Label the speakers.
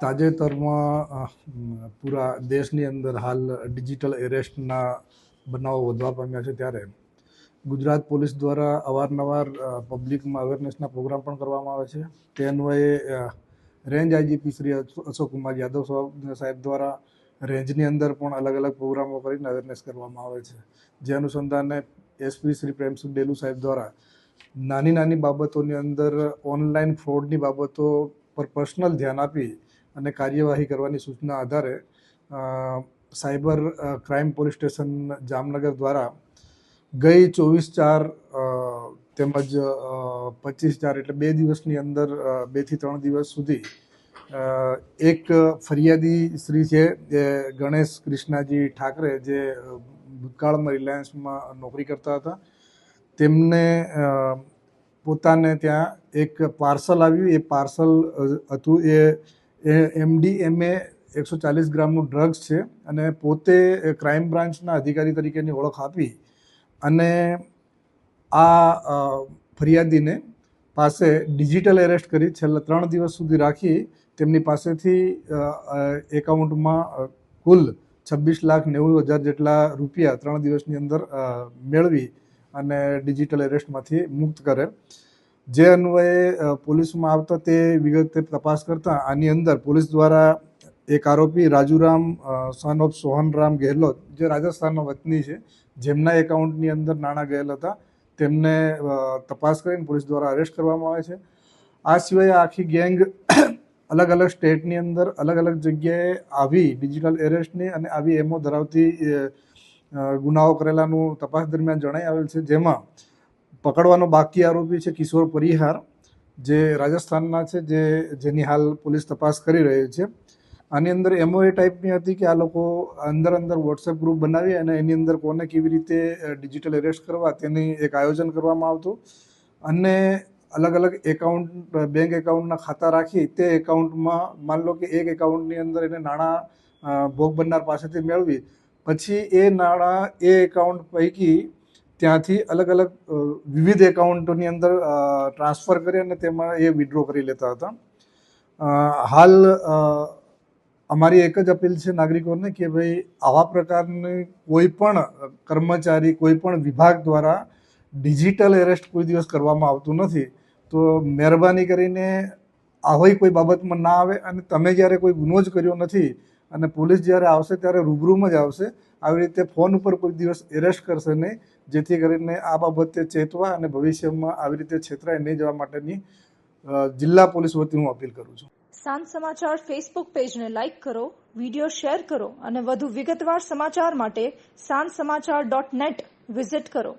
Speaker 1: તાજેતરમાં પૂરા દેશની અંદર હાલ ડિજિટલ એરેસ્ટના બનાવો વધવા પામ્યા છે ત્યારે ગુજરાત પોલીસ દ્વારા અવારનવાર પબ્લિકમાં અવેરનેસના પ્રોગ્રામ પણ કરવામાં આવે છે. તે અન્વયે રેન્જ આઈજીપી શ્રી અશો- અશોક કુમાર યાદવ સાહેબ દ્વારા રેન્જની અંદર પણ અલગ અલગ પ્રોગ્રામો કરીને અવેરનેસ કરવામાં આવે છે. જે અનુસંધાને એસપી શ્રી પ્રેમસિંહ ડેલુ સાહેબ દ્વારા નાની નાની બાબતોની અંદર ઓનલાઈન ફ્રોડની બાબતો પર પર્સનલ ધ્યાન આપી અને કાર્યવાહી કરવાની સૂચના આધારે cyber crime police station Jamnagar દ્વારા ગઈ ચોવીસ ચાર તેમજ પચીસ ચાર એટલે બે દિવસની અંદર બેથી ત્રણ દિવસ સુધી એક ફરિયાદી શ્રી છે જે ગણેશ કૃષ્ણાજી ઠાકરે જે ભૂતકાળમાં રિલાયન્સમાં નોકરી કરતા હતા. તેમને પોતાને ત્યાં એક પાર્સલ આવ્યું. એ પાર્સલ હતું. એ એમડીએમએ એકસો ચાલીસ ગ્રામનું ડ્રગ્સ છે અને પોતે ક્રાઇમ બ્રાન્ચના અધિકારી તરીકેની ઓળખ આપી અને આ ફરિયાદીને પાસે ડિજિટલ એરેસ્ટ કરી છેલ્લા ત્રણ દિવસ સુધી રાખી. તેમની પાસેથી એકાઉન્ટમાં કુલ છવ્વીસ લાખ નેવું હજાર જેટલા રૂપિયા ત્રણ દિવસની અંદર મેળવી અને ડિજિટલ એરેસ્ટમાંથી મુક્ત કરે. જે અન્વયે પોલીસમાં આવતા તે વિગતે તપાસ કરતા આની અંદર પોલીસ દ્વારા એક આરોપી રાજુરામ સન ઓફ સોહનરામ ગેહલોત, જે રાજસ્થાનનો વતની છે, જેમના એકાઉન્ટની અંદર નાણાં ગયેલ હતા, તેમને તપાસ કરીને પોલીસ દ્વારા અરેસ્ટ કરવામાં આવે છે. આ સિવાય આખી ગેંગ અલગ અલગ સ્ટેટની અંદર અલગ અલગ જગ્યાએ આવી ડિજિટલ એરેસ્ટની અને આવી એમો ધરાવતી ગુનાઓ કરેલાનું તપાસ દરમિયાન જણાઈ આવેલ છે. જેમાં પકડવાનો બાકી આરોપી છે કિશોર પરિહાર, જે રાજસ્થાનના છે, જે, જેની હાલ પોલીસ તપાસ કરી રહી છે. આની અંદર એમઓ એ ટાઈપની હતી કે આ લોકો અંદર અંદર વોટ્સએપ ગ્રુપ બનાવી અને એની અંદર કોને કેવી રીતે ડિજિટલ એરેસ્ટ કરવા તેની એક આયોજન કરવામાં આવતું. અને અલગ અલગ એકાઉન્ટ બેંક એકાઉન્ટના ખાતા રાખી તે એકાઉન્ટમાં માન લો કે એક એકાઉન્ટની અંદર એને નાણાં ભોગ બનનાર પાસેથી મેળવી. પછી એ નાણાં એ એકાઉન્ટ પૈકી ત્યાંથી અલગ અલગ વિવિધ એકાઉન્ટોની અંદર ટ્રાન્સફર કરી અને તેમાં એ વિડ્રો કરી લેતા હતા. હાલ અમારી એક જ અપીલ છે નાગરિકોને કે ભાઈ આવા પ્રકારની કોઈ પણ કર્મચારી, કોઈ પણ વિભાગ દ્વારા ડિજિટલ એરેસ્ટ કોઈ દિવસ કરવામાં આવતું નથી. તો મહેરબાની કરીને આવી કોઈ બાબતમાં ના આવે અને તમે જ્યારે કોઈ ગુનો જ કર્યો નથી અને પોલીસ જ્યારે આવશે ત્યારે રૂબરૂમાં જ આવશે. આવી રીતે ફોન ઉપર કોઈ દિવસ એરેસ્ટ કરશે નહીં. જેથી કરીને આ બાબતે ચેતવા અને ભવિષ્યમાં આવી રીતે છેતરાય નહીં જવા માટેની જિલ્લા પોલીસ વતી હું અપીલ કરું છું.
Speaker 2: સાંજ સમાચાર ફેસબુક પેજને લાઇક કરો વિડિયો શેર કરો અને વધુ વિગતવાર સમાચાર માટે સાંજ સમાચાર ડોટ નેટ વિઝિટ કરો.